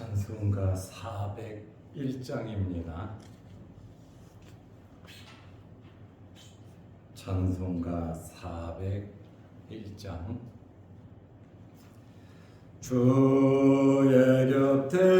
찬송가 401장입니다. 찬송가 401장 주의 곁에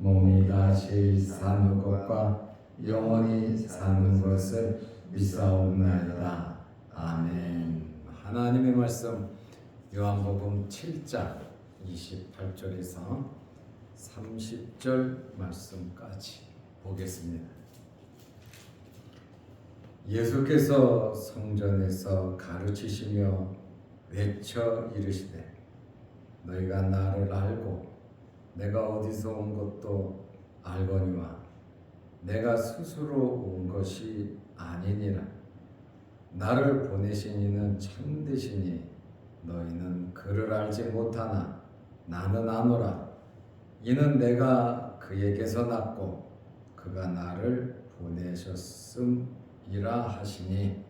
몸이 다시 사는 것과 영원히 사는 것을 믿사옵나이다. 아멘. 하나님의 말씀 요한복음 7장 28절에서 30절 말씀까지 보겠습니다. 예수께서 성전에서 가르치시며 외쳐 이르시되 너희가 나를 알고 내가 어디서 온 것도 알거니와 내가 스스로 온 것이 아니니라. 나를 보내신 이는 참되시니 너희는 그를 알지 못하나 나는 아노라. 이는 내가 그에게서 났고 그가 나를 보내셨음이라 하시니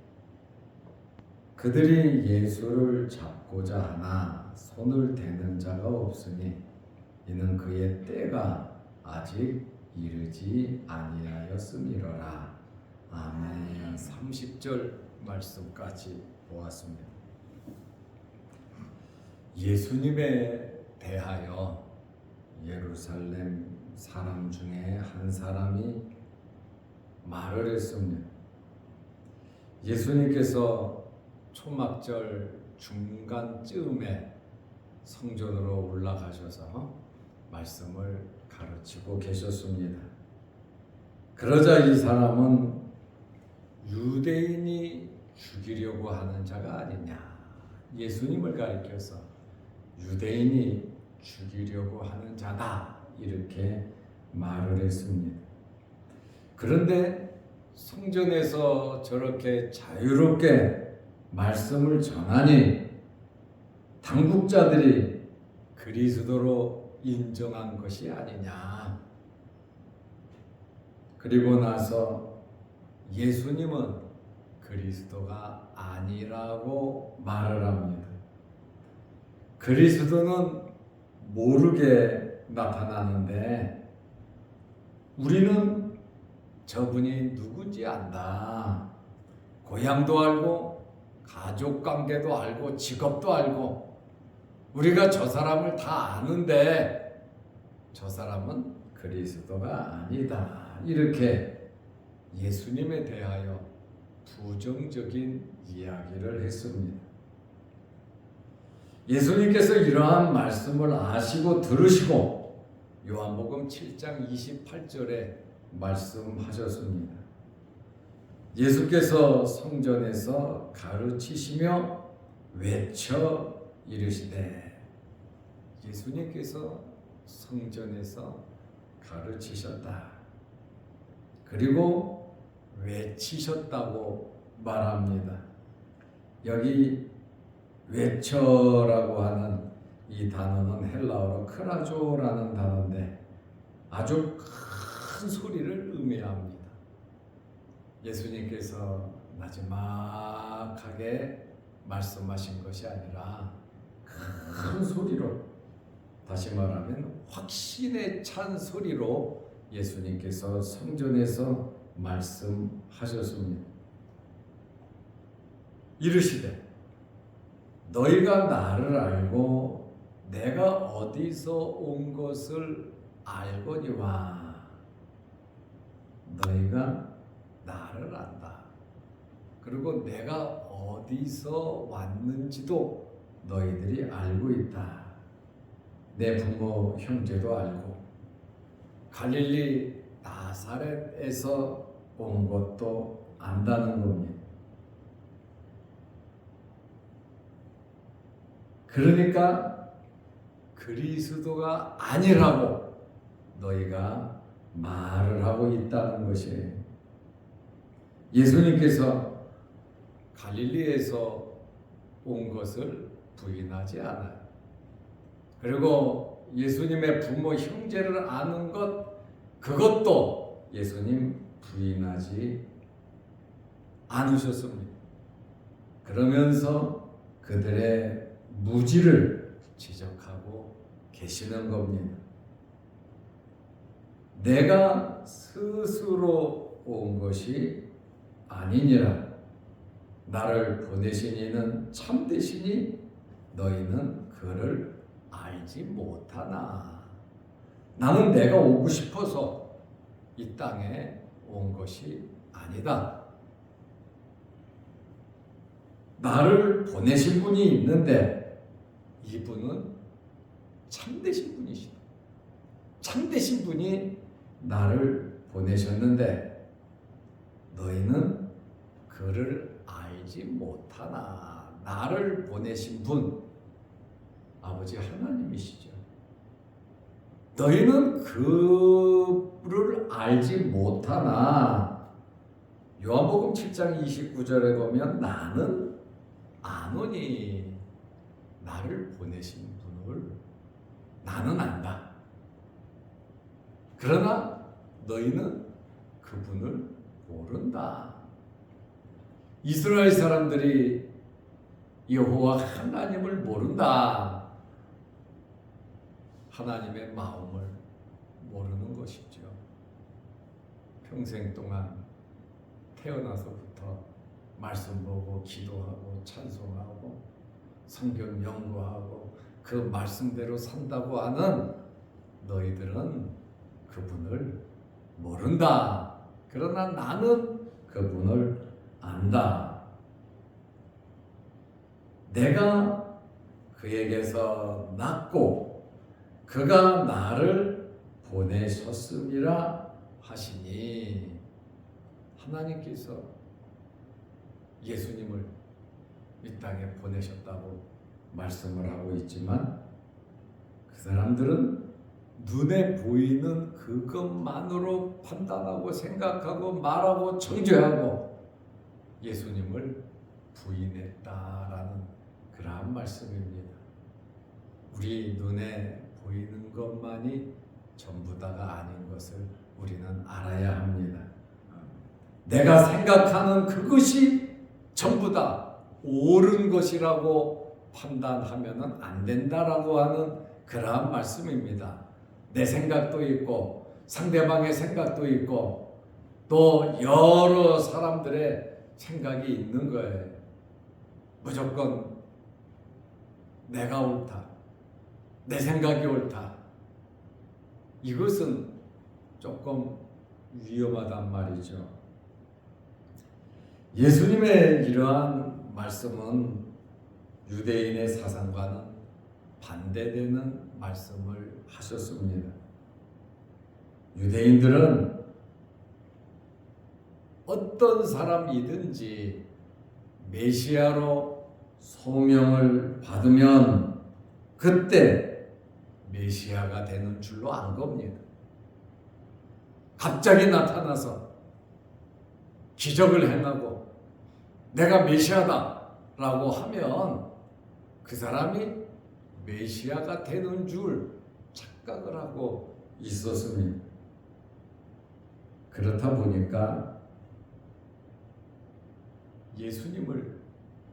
그들이 예수를 잡고자 하나 손을 대는 자가 없으니 이는 그의 때가 아직 이르지 아니하였음이로라. 아멘. 30절 말씀까지 보았습니다. 예수님에 대하여 예루살렘 사람 중에 한 사람이 말을 했습니다. 예수님께서 초막절 중간쯤에 성전으로 올라가셔서 말씀을 가르치고 계셨습니다. 그러자 이 사람은 유대인이 죽이려고 하는 자가 아니냐. 예수님을 가리켜서 유대인이 죽이려고 하는 자다. 이렇게 말을 했습니다. 그런데 성전에서 저렇게 자유롭게 말씀을 전하니 당국자들이 그리스도로 인정한 것이 아니냐. 그리고 나서 예수님은 그리스도가 아니라고 말을 합니다. 그리스도는 모르게 나타나는데 우리는 저분이 누군지 안다. 고향도 알고 가족 관계도 알고 직업도 알고 우리가 저 사람을 다 아는데 저 사람은 그리스도가 아니다. 이렇게 예수님에 대하여 부정적인 이야기를 했습니다. 예수님께서 이러한 말씀을 아시고 들으시고 요한복음 7장 28절에 말씀하셨습니다. 예수께서 성전에서 가르치시며 외쳐 이르시되 예수님께서 성전에서 가르치셨다. 그리고 외치셨다고 말합니다. 여기 외쳐라고 하는 이 단어는 헬라어로 크라조라는 단어인데 아주 큰 소리를 의미합니다. 예수님께서 마지막하게 말씀하신 것이 아니라 큰 소리로 다시 말하면 확신에 찬 소리로 예수님께서 성전에서 말씀하셨습니다. 이르시되 너희가 나를 알고 내가 어디서 온 것을 알거니와 너희가 나를 안다. 그리고 내가 어디서 왔는지도 너희들이 알고 있다. 내 부모 형제도 알고 갈릴리 나사렛에서 온 것도 안다는 겁니다. 그러니까 그리스도가 아니라고 너희가 말을 하고 있다는 것이에요. 예수님께서 갈릴리에서 온 것을 부인하지 않아요. 그리고 예수님의 부모 형제를 아는 것 그것도 예수님 부인하지 않으셨습니다. 그러면서 그들의 무지를 지적하고 계시는 겁니다. 내가 스스로 온 것이 아니니라. 나를 보내신 이는 참되시니 너희는 그를 알지 못하나. 나는 내가 오고 싶어서 이 땅에 온 것이 아니다. 나를 보내신 분이 있는데 이분은 참되신 분이시다. 참되신 분이 나를 보내셨는데 너희는 그를 알지 못하나 나를 보내신 분 아버지 하나님이시죠. 너희는 그를 알지 못하나 요한복음 7장 29절에 보면 나는 아노니 나를 보내신 분을 나는 안다. 그러나 너희는 그분을 모른다. 이스라엘 사람들이 여호와 하나님을 모른다. 하나님의 마음을 모르는 것이죠. 평생 동안 태어나서부터 말씀 보고 기도하고 찬송하고 성경 연구하고 그 말씀대로 산다고 하는 너희들은 그분을 모른다. 그러나 나는 그분을 안다. 내가 그에게서 낳고 그가 나를 보내셨음이라 하시니 하나님께서 예수님을 이 땅에 보내셨다고 말씀을 하고 있지만 그 사람들은 눈에 보이는 그것만으로 판단하고 생각하고 말하고 정죄하고 예수님을 부인했다라는 그러한 말씀입니다. 우리 눈에 보이는 것만이 전부 다가 아닌 것을 우리는 알아야 합니다. 내가 생각하는 그것이 전부 다 옳은 것이라고 판단하면은 안 된다라고 하는 그러한 말씀입니다. 내 생각도 있고 상대방의 생각도 있고 또 여러 사람들의 생각이 있는 거예요. 무조건 내가 옳다. 내 생각이 옳다. 이것은 조금 위험하단 말이죠. 예수님의 이러한 말씀은 유대인의 사상과는 반대되는 말씀을 하셨습니다. 유대인들은 어떤 사람이든지 메시아로 소명을 받으면 그때 메시아가 되는 줄로 안 겁니다. 갑자기 나타나서 기적을 행하고 내가 메시아다라고 하면 그 사람이 메시아가 되는 줄 착각을 하고 있었습니다. 그렇다 보니까 예수님을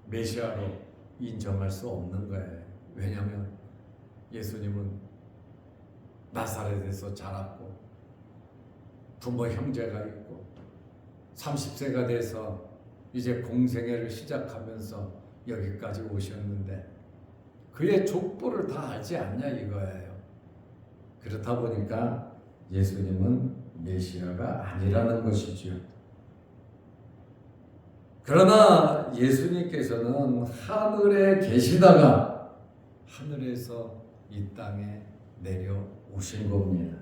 메시아로 인정할 수 없는 거예요. 왜냐하면 예수님은 나사렛에서 자랐고 부모 형제가 있고 30세가 돼서 이제 공생애를 시작하면서 여기까지 오셨는데 그의 족보를 다 알지 않냐 이거예요. 그렇다 보니까 예수님은 메시아가 아니라는 것이지요. 그러나 예수님께서는 하늘에 계시다가 하늘에서 이 땅에 내려 오신 겁니다.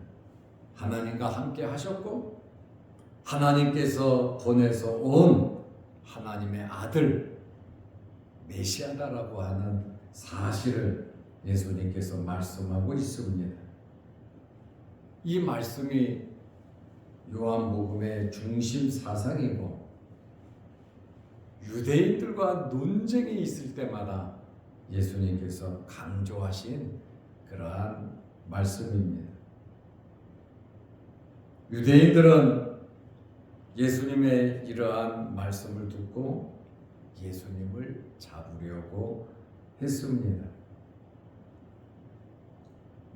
하나님과 함께 하셨고 하나님께서 보내서 온 하나님의 아들 메시아다라고 하는 사실을 예수님께서 말씀하고 있습니다. 이 말씀이 요한복음의 중심 사상이고 유대인들과 논쟁이 있을 때마다 예수님께서 강조하신 그러한 말씀입니다. 유대인들은 예수님의 이러한 말씀을 듣고 예수님을 잡으려고 했습니다.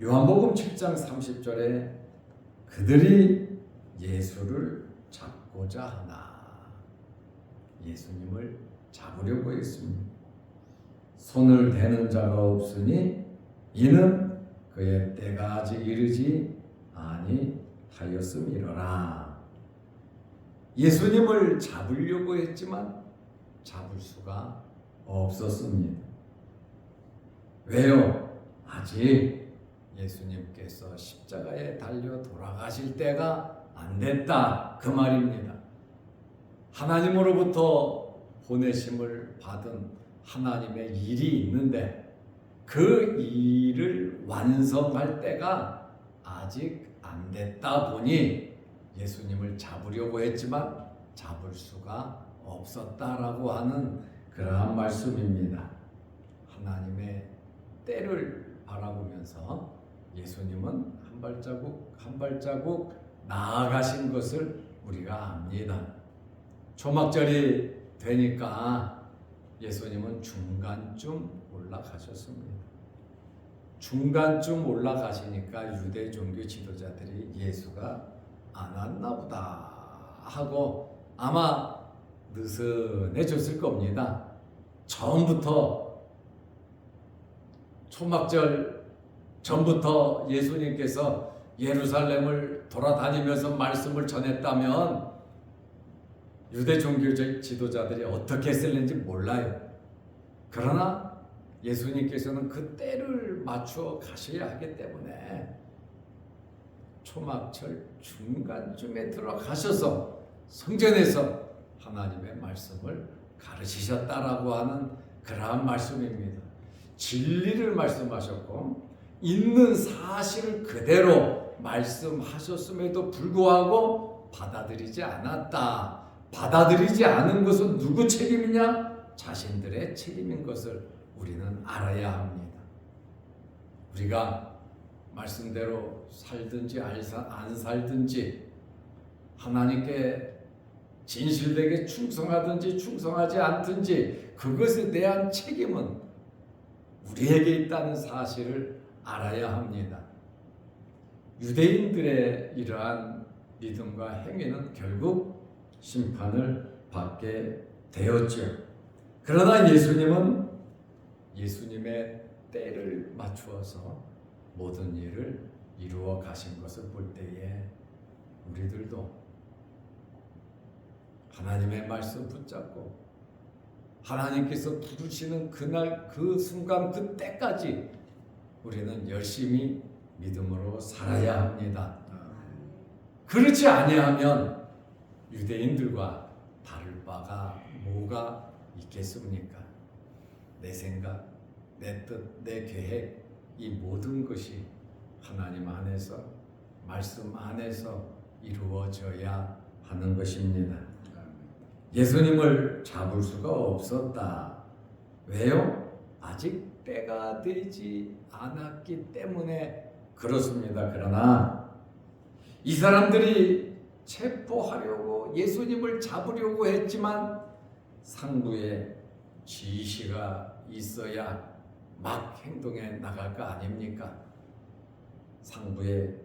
요한복음 7장 30절에 그들이 예수를 잡고자 하나 예수님을 잡으려고 했습니다. 손을 대는 자가 없으니 이는 그의 때가 아직 이르지 아니하였음이로라. 예수님을 잡으려고 했지만 잡을 수가 없었습니다. 왜요? 아직 예수님께서 십자가에 달려 돌아가실 때가 안 됐다. 그 말입니다. 하나님으로부터 보내심을 받은 하나님의 일이 있는데 그 일을 완성할 때가 아직 안 됐다 보니 예수님을 잡으려고 했지만 잡을 수가 없었다라고 하는 그러한 말씀입니다. 하나님의 때를 바라보면서 예수님은 한 발자국 한 발자국 나아가신 것을 우리가 압니다. 초막절이 되니까 예수님은 중간쯤 올라가셨습니다. 중간쯤 올라가시니까 유대 종교 지도자들이 예수가 안 왔나 보다 하고 아마 느슨해졌을 겁니다. 처음부터 초막절 전부터 예수님께서 예루살렘을 돌아다니면서 말씀을 전했다면 유대 종교 지도자들이 어떻게 했을는지 몰라요. 그러나 예수님께서는 그 때를 맞추어 가셔야 하기 때문에 초막절 중간쯤에 들어가셔서 성전에서 하나님의 말씀을 가르치셨다라고 하는 그러한 말씀입니다. 진리를 말씀하셨고 있는 사실을 그대로 말씀하셨음에도 불구하고 받아들이지 않았다. 받아들이지 않은 것은 누구 책임이냐? 자신들의 책임인 것을 우리는 알아야 합니다. 우리가 말씀대로 살든지 안 살든지 하나님께 진실되게 충성하든지 충성하지 않든지 그것에 대한 책임은 우리에게 있다는 사실을 알아야 합니다. 유대인들의 이러한 믿음과 행위는 결국 심판을 받게 되었죠. 그러나 예수님은 예수님의 때를 맞추어서 모든 일을 이루어 가신 것을 볼 때에 우리들도 하나님의 말씀 붙잡고 하나님께서 부르시는 그날 그 순간 그 때까지 우리는 열심히 믿음으로 살아야 합니다. 그렇지 아니하면 유대인들과 다를 바가 뭐가 있겠습니까? 내 생각, 내 뜻, 내 계획 이 모든 것이 하나님 안에서 말씀 안에서 이루어져야 하는 것입니다. 예수님을 잡을 수가 없었다. 왜요? 아직 때가 되지 않았기 때문에 그렇습니다. 그러나 이 사람들이 체포하려고 예수님을 잡으려고 했지만 상부에 지시가 있어야 막 행동에 나갈 거 아닙니까? 상부에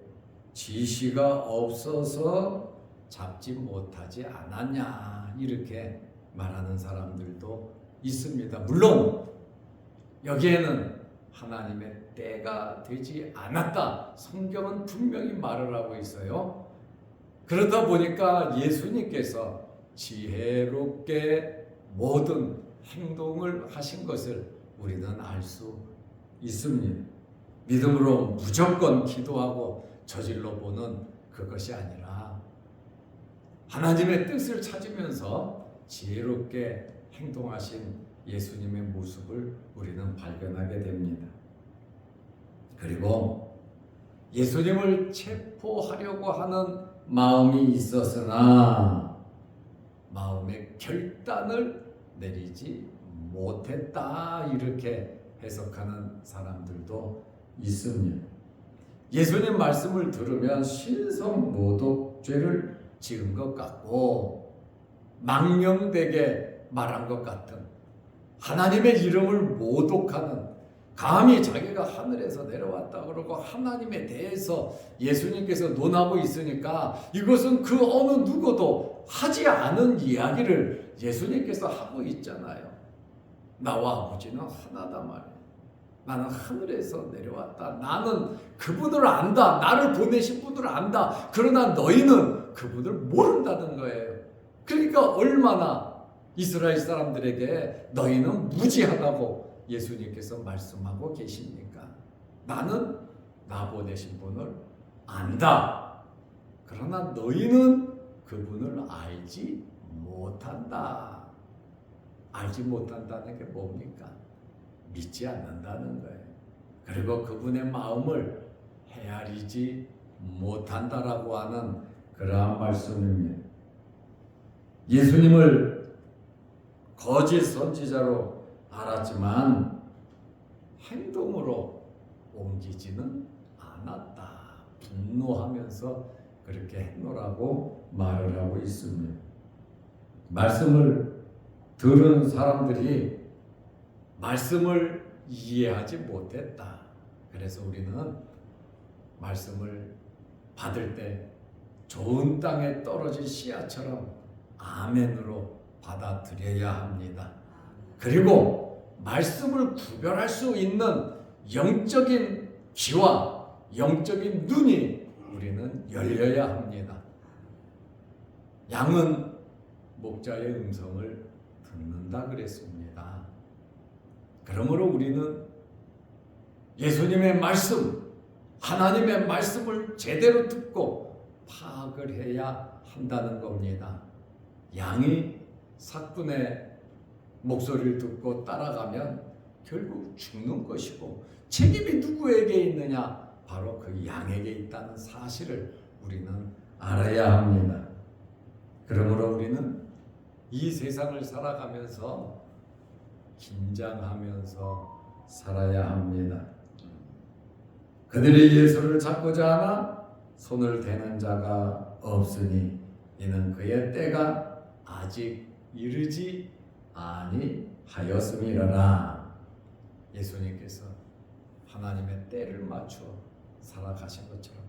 지시가 없어서 잡지 못하지 않았냐 이렇게 말하는 사람들도 있습니다. 물론 여기에는 하나님의 때가 되지 않았다. 성경은 분명히 말을 하고 있어요. 그러다 보니까 예수님께서 지혜롭게 모든 행동을 하신 것을 우리는 알 수 있습니다. 믿음으로 무조건 기도하고 저질러 보는 그것이 아니라 하나님의 뜻을 찾으면서 지혜롭게 행동하신 예수님의 모습을 우리는 발견하게 됩니다. 그리고 예수님을 체포하려고 하는 마음이 있었으나 마음의 결단을 내리지 못했다 이렇게 해석하는 사람들도 있습니다. 예수님 말씀을 들으면 신성 모독죄를 지은 것 같고 망령되게 말한 것 같은 하나님의 이름을 모독하는 감히 자기가 하늘에서 내려왔다 그러고 하나님에 대해서 예수님께서 논하고 있으니까 이것은 그 어느 누구도 하지 않은 이야기를 예수님께서 하고 있잖아요. 나와 아버지는 하나다 말이에요. 나는 하늘에서 내려왔다. 나는 그분을 안다. 나를 보내신 분을 안다. 그러나 너희는 그분을 모른다는 거예요. 그러니까 얼마나 이스라엘 사람들에게 너희는 무지하다고 예수님께서 말씀하고 계십니까? 나는 나 보내신 분을 안다. 그러나 너희는 그분을 알지 못한다. 알지 못한다는 게 뭡니까? 믿지 않는다는 거예요. 그리고 그분의 마음을 헤아리지 못한다라고 하는 그러한 말씀입니다. 예수님을 거짓 선지자로 알았지만 행동으로 옮기지는 않았다. 분노하면서 그렇게 행노라고 말을 하고 있습니다. 말씀을 들은 사람들이 말씀을 이해하지 못했다. 그래서 우리는 말씀을 받을 때 좋은 땅에 떨어진 씨앗처럼 아멘으로 받아들여야 합니다. 그리고 말씀을 구별할 수 있는 영적인 귀와 영적인 눈이 우리는 열려야 합니다. 양은 목자의 음성을 듣는다 그랬습니다. 그러므로 우리는 예수님의 말씀, 하나님의 말씀을 제대로 듣고 파악을 해야 한다는 겁니다. 양이 사꾼의 목소리를 듣고 따라가면 결국 죽는 것이고 책임이 누구에게 있느냐? 바로 그 양에게 있다는 사실을 우리는 알아야 합니다. 그러므로 우리는 이 세상을 살아가면서 긴장하면서 살아야 합니다. 그들이 예수를 찾고자 하나 손을 대는 자가 없으니 이는 그의 때가 아직 이르지 아니하였음이라라. 예수님께서 하나님의 때를 맞추어 살아가신 것처럼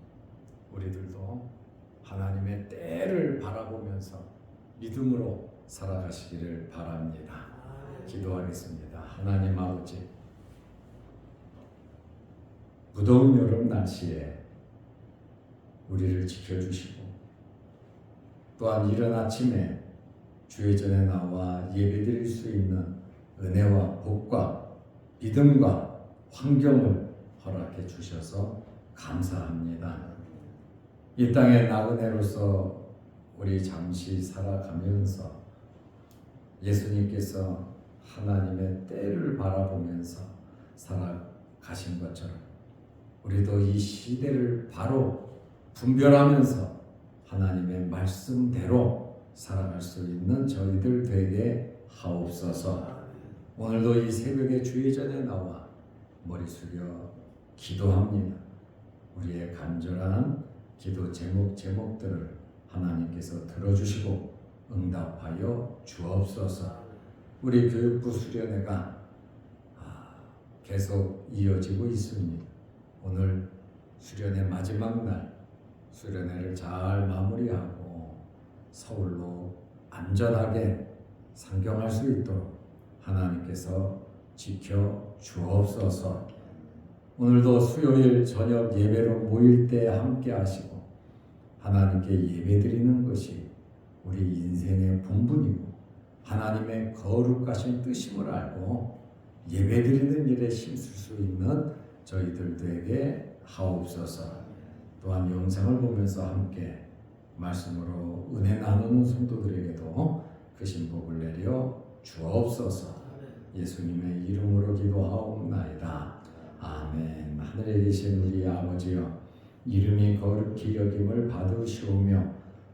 우리들도 하나님의 때를 바라보면서 믿음으로 살아가시기를 바랍니다. 기도하겠습니다. 하나님 아버지, 무더운 여름 날씨에 우리를 지켜주시고 또한 이른 아침에 주의 전에 나와 예배드릴 수 있는 은혜와 복과 믿음과 환경을 허락해 주셔서 감사합니다. 이 땅의 나그네로서 우리 잠시 살아가면서 예수님께서 하나님의 때를 바라보면서 살아가신 것처럼 우리도 이 시대를 바로 분별하면서 하나님의 말씀대로 살아갈 수 있는 저희들 되게 하옵소서. 오늘도 이 새벽에 주의 전에 나와 머리 숙여 기도합니다. 우리의 간절한 기도 제목 제목들을 하나님께서 들어주시고 응답하여 주옵소서. 우리 교육부 수련회가 아, 계속 이어지고 있습니다. 오늘 수련회 마지막 날 수련회를 잘 마무리하고 서울로 안전하게 상경할 수 있도록 하나님께서 지켜 주옵소서. 오늘도 수요일 저녁 예배로 모일 때 함께 하시고 하나님께 예배 드리는 것이 우리 인생의 본분이고 하나님의 거룩하신 뜻임을 알고 예배드리는 일에 힘쓸 수 있는 저희들에게 하옵소서. 또한 영상을 보면서 함께 말씀으로 은혜 나누는 성도들에게도 크신 복을 내려 주옵소서. 예수님의 이름으로 기도하옵나이다. 아멘. 하늘에 계신 우리 아버지여, 이름이 거룩히 여김을 받으시오며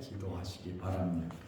기도하시기 바랍니다